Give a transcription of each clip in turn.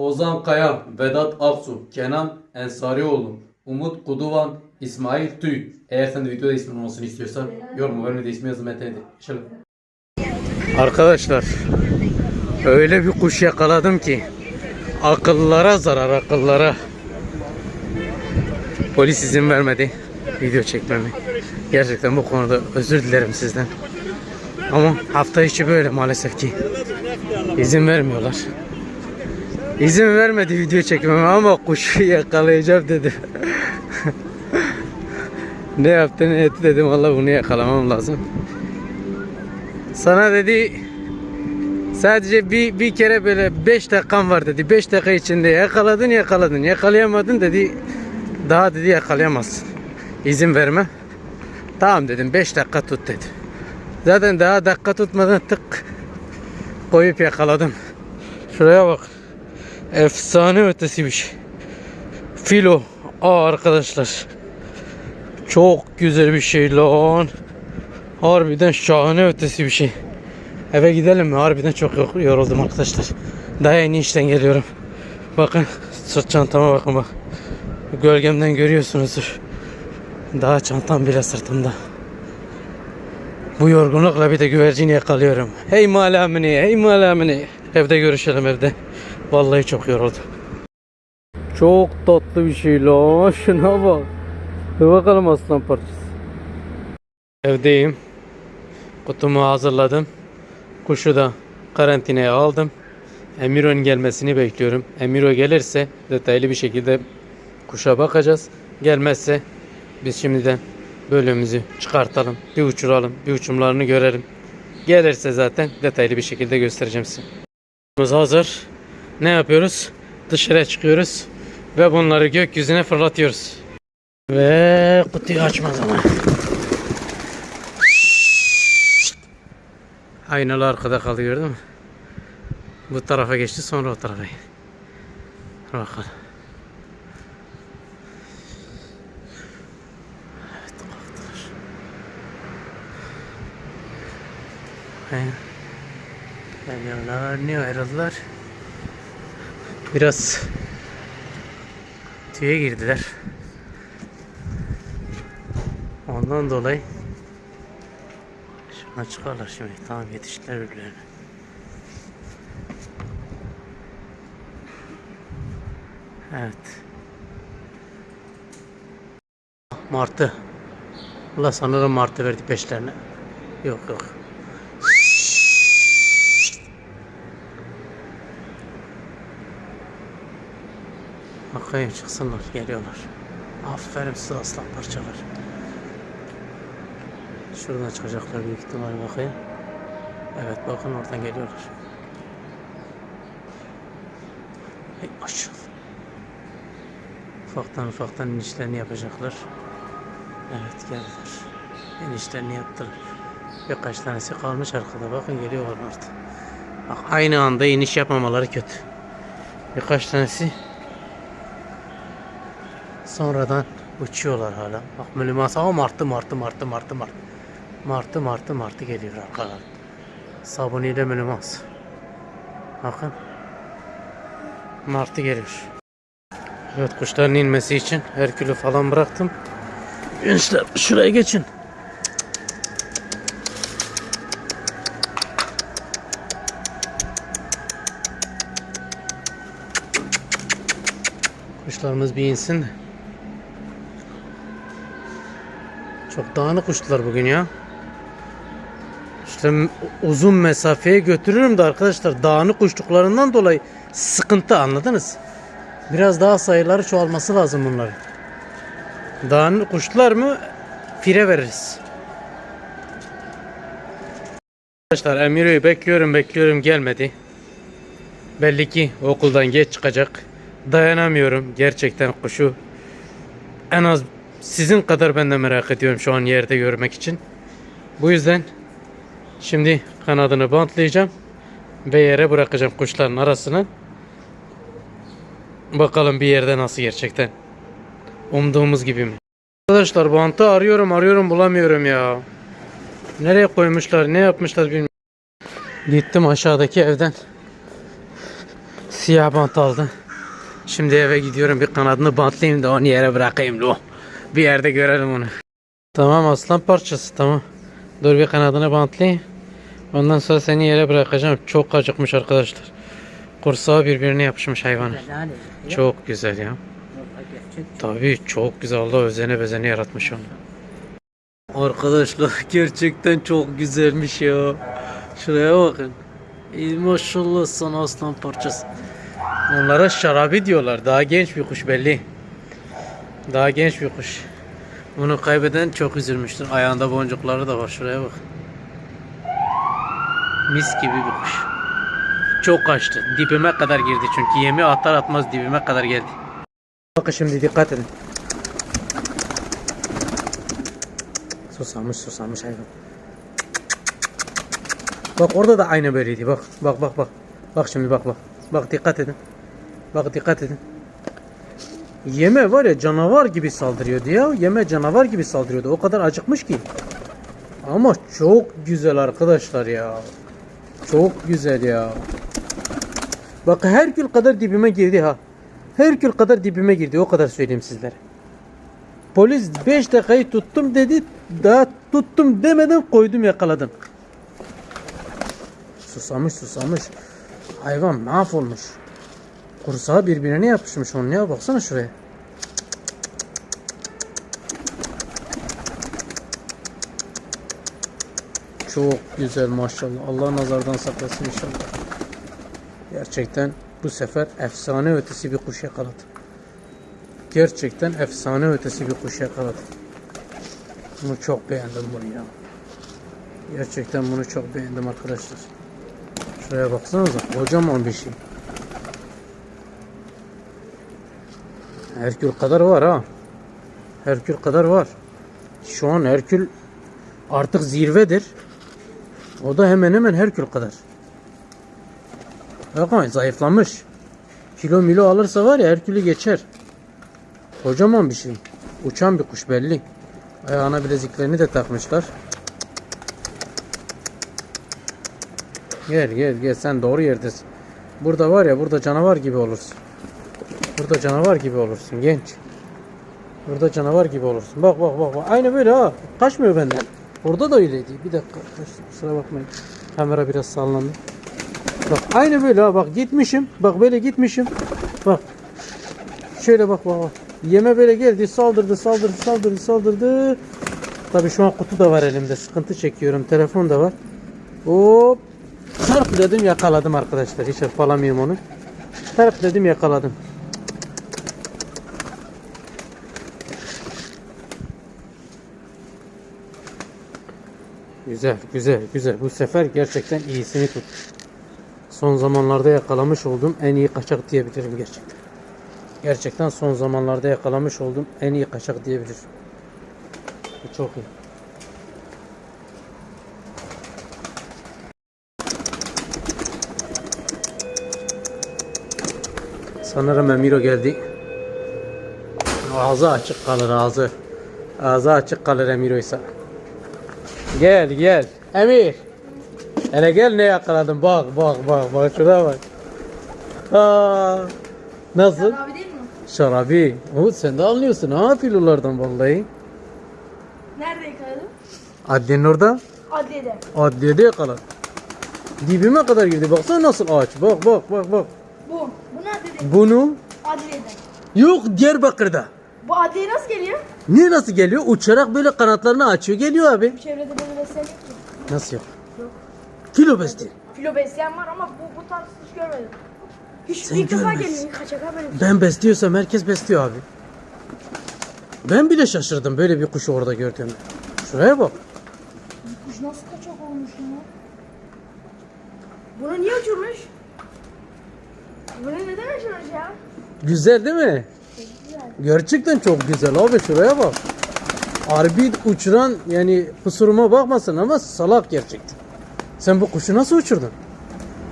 Ozan Kaya, Vedat Aksu, Kenan Ensarioğlu, Umut Kuduvan, İsmail Tüy. Eğer sen de videoda ismin olmasını istiyorsan yorum bölümde ismi yazın Mete Şöyle. Arkadaşlar öyle bir kuş yakaladım ki akıllara zarar akıllara. Polis izin vermedi video çekmemi. Gerçekten bu konuda özür dilerim sizden. Ama hafta içi böyle maalesef ki. İzin vermiyorlar. İzin vermedi video çekmeme ama kuşu yakalayacağım dedi. ne yaptı ne etti dedim valla bunu yakalamam lazım. Sana dedi sadece bir, bir kere böyle 5 dakikan var dedi. 5 dakika içinde yakaladın yakaladın yakalayamadın dedi. Daha dedi yakalayamazsın. İzin verme. Tamam dedim 5 dakika tut dedi. Zaten daha dakika tutmadan tık koyup yakaladım. Şuraya bak. Efsane ötesi bir şey. Filo. Aa arkadaşlar. Çok güzel bir şey lan. Harbiden şahane ötesi bir şey. Eve gidelim mi? Harbiden çok yoruldum arkadaşlar. Daha yeni işten geliyorum. Bakın sırt çantama bakın bak. Gölgemden görüyorsunuzdur. Daha çantam bile sırtımda. Bu yorgunlukla bir de güvercin yakalıyorum. Hey malamini, hey malamini. Evde görüşelim evde. Vallahi çok yoruldum. Çok tatlı bir şey la. Şuna bak. Dur bakalım aslan parçası. Evdeyim. Kutumu hazırladım. Kuşu da karantinaya aldım. Emiro'nun gelmesini bekliyorum. Emiro gelirse detaylı bir şekilde kuşa bakacağız. Gelmezse biz şimdiden bölümümüzü çıkartalım. Bir uçuralım. Bir uçumlarını görelim. Gelirse zaten detaylı bir şekilde göstereceğim size. Hazır. Ne yapıyoruz? Dışarıya çıkıyoruz. Ve bunları gökyüzüne fırlatıyoruz. Ve kutuyu açma zamanı. Aynalı arkada kalıyor değil mi? Bu tarafa geçti sonra o tarafa. Bakalım. Evet kalktılar. Geliyorlar. Niye ayrıldılar? Biraz tüye girdiler. Ondan dolayı şuna çıkarlar şimdi. Tamam yetiştiler birbirlerine. Evet. Martı. Allah sanırım martı verdi peşlerine. Yok yok. Bakayım çıksınlar geliyorlar. Aferin size aslan parçalar. Şuradan çıkacaklar büyük ihtimalle bakayım. Evet bakın oradan geliyorlar. Hey maşallah. Ufaktan ufaktan inişlerini yapacaklar. Evet geldiler. İnişlerini yaptılar. Birkaç tanesi kalmış arkada. Bakın geliyorlar artık. Bak aynı anda iniş yapmamaları kötü. Birkaç tanesi sonradan uçuyorlar hala. Bak müliması ama martı martı martı martı martı. Martı martı martı geliyor arkadan. Sabuniyle mülimas. Bakın. Martı geliyor. Evet kuşların inmesi için Herkül'ü falan bıraktım. Gençler şuraya geçin. Kuşlarımız bir insin de. Çok dağınık uçtular bugün ya. İşte uzun mesafeye götürürüm de arkadaşlar dağınık uçtuklarından dolayı sıkıntı anladınız? Biraz daha sayıları çoğalması lazım bunların. Dağınık uçtular mı fire veririz. Arkadaşlar Emiro'yu bekliyorum bekliyorum gelmedi. Belli ki okuldan geç çıkacak. Dayanamıyorum gerçekten kuşu. En az sizin kadar ben de merak ediyorum şu an yerde görmek için. Bu yüzden şimdi kanadını bantlayacağım ve yere bırakacağım kuşların arasına. Bakalım bir yerde nasıl gerçekten. Umduğumuz gibi mi? Arkadaşlar bantı arıyorum arıyorum bulamıyorum ya. Nereye koymuşlar ne yapmışlar bilmiyorum. Gittim aşağıdaki evden. Siyah bant aldı. Şimdi eve gidiyorum bir kanadını bantlayayım da onu yere bırakayım lo. Bir yerde görelim onu. Tamam aslan parçası tamam. Dur bir kanadını bantlayayım. Ondan sonra seni yere bırakacağım. Çok acıkmış arkadaşlar. Kursağı birbirine yapışmış hayvanı. Çok güzel ya. Tabii çok güzel Allah özene bezene yaratmış onu. Arkadaşlar gerçekten çok güzelmiş ya. Şuraya bakın. Ey maşallah sana aslan parçası. Onlara şarabi diyorlar. Daha genç bir kuş belli. Daha genç bir kuş. Bunu kaybeden çok üzülmüştür. Ayağında boncukları da var. Şuraya bak. Mis gibi bir kuş. Çok kaçtı. Dibime kadar girdi çünkü yemi atar atmaz dibime kadar geldi. Bakın şimdi dikkat edin. Susamış susamış hayvan. Bak orada da aynı böyleydi. Bak bak bak bak. Bak şimdi bak bak. Bak dikkat edin. Bak dikkat edin. Yeme var ya canavar gibi saldırıyordu ya. Yeme canavar gibi saldırıyordu. O kadar acıkmış ki. Ama çok güzel arkadaşlar ya. Çok güzel ya. Bak Herkül kadar dibime girdi ha. Herkül kadar dibime girdi. O kadar söyleyeyim sizlere. Polis 5 dakikayı tuttum dedi. Daha tuttum demeden koydum yakaladım. Susamış susamış. Hayvan mahvolmuş. Kursağı birbirine yapışmış onun ya. Baksana şuraya. Çok güzel maşallah. Allah nazardan saklasın inşallah. Gerçekten bu sefer efsane ötesi bir kuş yakaladı. Gerçekten efsane ötesi bir kuş yakaladı. Bunu çok beğendim bunu ya. Gerçekten bunu çok beğendim arkadaşlar. Şuraya baksanıza kocaman bir şey. Herkül kadar var ha. Herkül kadar var. Şu an Herkül artık zirvedir. O da hemen hemen Herkül kadar. Bakın zayıflamış. Kilo milo alırsa var ya Herkül'ü geçer. Kocaman bir şey. Uçan bir kuş belli. Ayağına bileziklerini de takmışlar. Gel gel gel sen doğru yerdesin. Burada var ya burada canavar gibi olursun. Burada canavar gibi olursun genç. Burada canavar gibi olursun. Bak bak bak. bak. Aynı böyle ha. Kaçmıyor benden. Orada da öyleydi. Bir dakika kusura bakmayın. Kamera biraz sallandı. Bak aynı böyle ha bak gitmişim. Bak böyle gitmişim. Bak. Şöyle bak bak bak. Yeme böyle geldi saldırdı saldırdı saldırdı saldırdı. Tabii şu an kutu da var elimde. Sıkıntı çekiyorum. Telefon da var. Hop. Tarp dedim yakaladım arkadaşlar. Hiç hırpalamıyorum onu. Tarp dedim yakaladım. Güzel, güzel, güzel. Bu sefer gerçekten iyisini tut. Son zamanlarda yakalamış olduğum en iyi kaçak diyebilirim gerçekten. Gerçekten son zamanlarda yakalamış olduğum en iyi kaçak diyebilirim. Bu çok iyi. Sanırım Emiro geldi. Ağzı açık kalır ağzı. Ağzı açık kalır Emiro'ysa. Gel gel. Emir. Hele gel ne yakaladın bak bak bak bak şuna bak. Aa, nasıl? Abi değil mi? Şarabi. Umut sen de anlıyorsun ha filolardan vallahi. Nerede yakaladın? Adliyenin orada. Adliyede. Adliyede yakaladı. Dibime kadar girdi. Baksana nasıl ağaç. Bak bak bak bak. Bu. Bu nerede? Bunu Adliyede. yok Diyarbakır'da. Bu adliye nasıl geliyor? Niye nasıl geliyor? Uçarak böyle kanatlarını açıyor geliyor abi. Bu çevrede böyle besleyen yok ki. Nasıl yok? Yok. Filo besti. Filo besleyen var ama bu, bu tarz hiç görmedim. Hiç Sen ilk defa görmezsin. geliyor. Kaçak ha böyle. Ben besliyorsam herkes besliyor abi. Ben bile şaşırdım böyle bir kuşu orada gördüğümde. Şuraya bak. Kuş nasıl kaçak olmuş ya? Bunu niye uçurmuş? Bunu neden uçurmuş ya? Güzel değil mi? Gerçekten çok güzel abi şuraya bak. Harbi uçuran yani kusuruma bakmasın ama salak gerçekten. Sen bu kuşu nasıl uçurdun?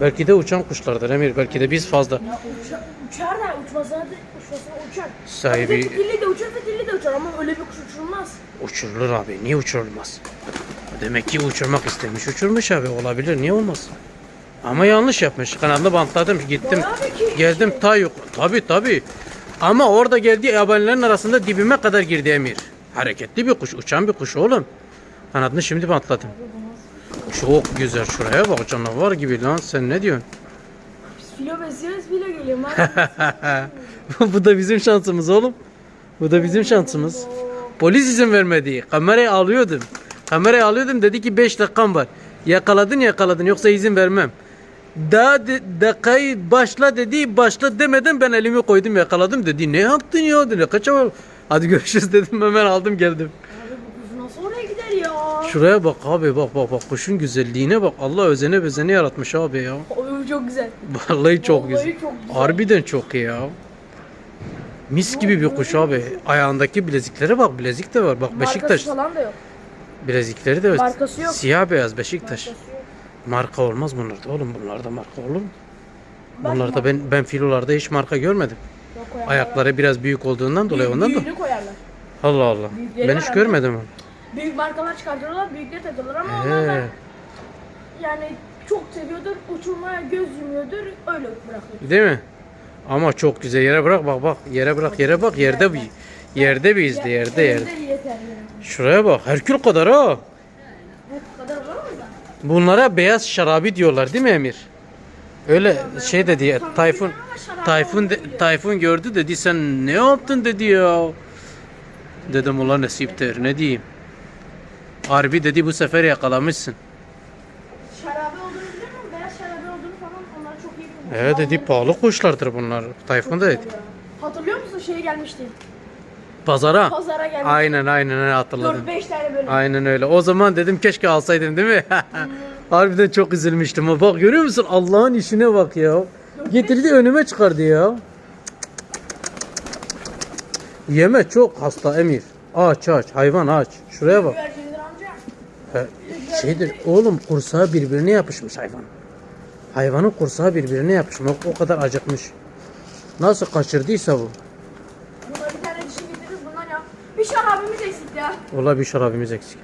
Belki de uçan kuşlardır Emir. Belki de biz fazla. Ya uçar, uçar da uçmasa da uçar. Sahibi- Fitilli de uçar fitilli de uçar ama öyle bir kuş uçurulmaz. Uçurulur abi. Niye uçurulmaz? Demek ki uçurmak istemiş. Uçurmuş abi. Olabilir. Niye olmaz? Ama yanlış yapmış. Kanadını bantladım. Gittim. Geldim ta yok. Tabi tabi. Ama orada geldiği yabanilerin arasında dibime kadar girdi Emir. Hareketli bir kuş. Uçan bir kuş oğlum. Kanadını şimdi bantladım. Çok güzel. Şuraya bak canavar gibi lan. Sen ne diyorsun? Filo besliyoruz filo geliyor. Bu da bizim şansımız oğlum. Bu da bizim şansımız. Polis izin vermedi. Kamerayı alıyordum. Kamerayı alıyordum dedi ki 5 dakikam var. Yakaladın yakaladın yoksa izin vermem. Daha de, dakikayı başla dedi başla demeden ben elimi koydum yakaladım dedi. Ne yaptın ya dedi. Kaça Hadi görüşürüz dedim hemen aldım geldim. Abi bu kuş nasıl oraya gider ya? Şuraya bak abi bak bak bak kuşun güzelliğine bak. Allah özene bezene yaratmış abi ya. Oy çok güzel. Vallahi çok Vallahi güzel. çok güzel. Harbiden çok ya. Mis gibi bir kuş abi. Ayağındaki bileziklere bak. Bilezik de var. Bak Beşiktaş. Markası falan da yok. Bilezikleri de var. Markası yok. Siyah beyaz Beşiktaş. Markası yok. Marka olmaz bunlarda oğlum. Bunlarda marka olur mu? Bunlarda ben ben filolarda hiç marka görmedim. Yok, koyarlar. Ayakları biraz büyük olduğundan dolayı Büyük- ondan da. büyüğünü koyarlar. Allah Allah. Büyükleri Ben var hiç ama. görmedim onu. Büyük markalar çıkartıyorlar, büyükleri takıyorlar ama onlar da He. yani çok seviyordur, uçurmaya göz yumuyordur, öyle bırakıyor. Değil mi? Ama çok güzel yere bırak bak bak yere bırak yere bak yerde bir yerde bir izle yerde yerde. Yeter yani. Şuraya bak Herkül kadar ha. Bu kadar olamaz da. Bunlara beyaz şarabi diyorlar değil mi Emir? Öyle şey dedi ya Tayfun Tayfun de- Tayfun gördü dedi sen ne yaptın dedi ya. Dedim ulan nasiptir ne diyeyim. Harbi dedi bu sefer yakalamışsın. Şarabe olduğunu biliyor musun? Beyaz şarabe olduğunu falan onlar çok iyi biliyor. Evet dedi pahalı kuşlardır bunlar. Tayfun da dedi. Hatırlıyor musun şey gelmişti? Pazara. Pazara gelmişti. Aynen aynen öyle hatırladım. 4-5 tane böyle. Aynen öyle. O zaman dedim keşke alsaydım değil mi? Harbiden çok üzülmüştüm. Bak görüyor musun? Allah'ın işine bak ya. Getirdi önüme çıkardı ya. Yeme çok hasta Emir. Aç aç hayvan aç. Şuraya bak. He, şeydir oğlum kursağı birbirine yapışmış hayvan. Hayvanın kursağı birbirine yapışmış. O kadar acıkmış. Nasıl kaçırdıysa bu. Buna bir tane dişi getiririz bundan ya. Bir şarabimiz eksik ya. Ola bir şarabımız eksik.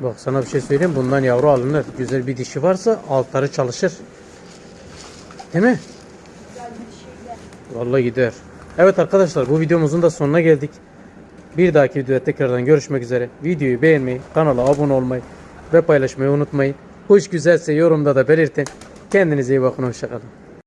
Bak sana bir şey söyleyeyim. Bundan yavru alınır. Güzel bir dişi varsa altları çalışır. Değil mi? Dişi gider. Evet arkadaşlar bu videomuzun da sonuna geldik. Bir dahaki videoda tekrardan görüşmek üzere. Videoyu beğenmeyi, kanala abone olmayı ve paylaşmayı unutmayın. Kuş güzelse yorumda da belirtin. Kendinize iyi bakın. Hoşçakalın.